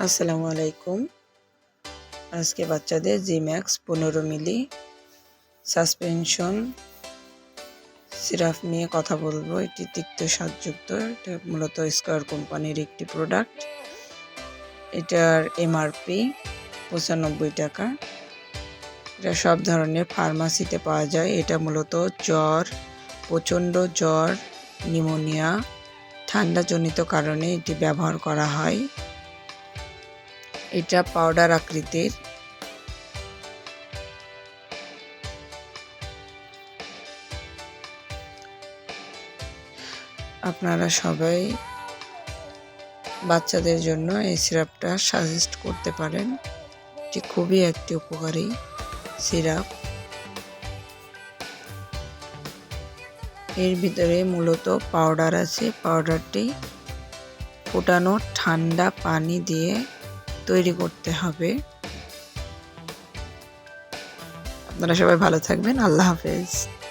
আসসালামু আলাইকুম। আজকে বাচ্চাদের জি ম্যাক্স পনেরো মিলি সাসপেনশন সিরাপ নিয়ে কথা বলব। এটি তিক্ত স্বাদযুক্ত। এটা মূলত স্কোয়ার কোম্পানির একটি প্রোডাক্ট এটার এমআরপি পঁচানব্বই টাকা। এটা সব ধরনের ফার্মাসিতে পাওয়া যায়। এটা মূলত জ্বর, প্রচণ্ড জ্বর নিউমোনিয়া ঠান্ডাজনিত কারণে এটি ব্যবহার করা হয়। এটা পাউডার আকৃতির। আপনারা সবাই বাচ্চাদের জন্য এই সিরাপটা সাজেস্ট করতে পারেন। এটি খুবই একটি উপকারী সিরাপ এর ভিতরে মূলত পাউডার আছে। পাউডারটি ফোটানো ঠান্ডা পানি দিয়ে তৈরি করতে হবে। আপনারা সবাই ভালো থাকবেন। আল্লাহ হাফেজ।